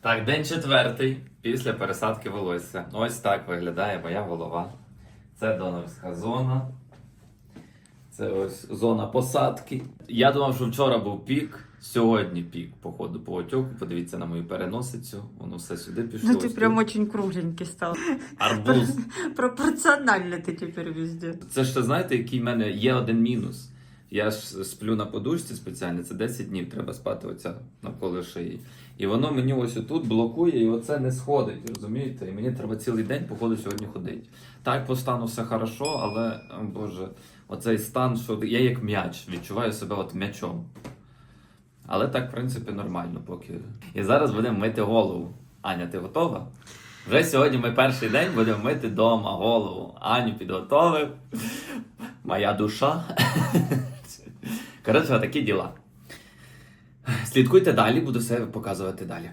Так, день четвертий після пересадки волосся. Ось так виглядає моя голова. Це донорська зона. Це ось зона посадки. Я думав, що вчора був пік, сьогодні пік, походу, по отьоку. Подивіться на мою переносицю. Воно все сюди пішло. Ну ось прям очень кругленький стал. Арбуз. Пропорционально ты теперь везде. Це ж знаєте, який в мене є один мінус. Я ж сплю на подушці спеціально, це 10 днів треба спати оця навколо шиї. І воно мені ось отут блокує, і оце не сходить, розумієте? І мені треба цілий день, походу, сьогодні ходити. Так по стану все хорошо, але, о, Боже, оцей стан, що я як м'яч, відчуваю себе от м'ячом. Але так, в принципі, нормально поки. І зараз будемо мити голову. Аня, ти готова? Вже сьогодні ми перший день будемо мити вдома голову. Аню підготовив. Моя душа. Коротше, такі діла. Слідкуйте далі, буду все показувати далі.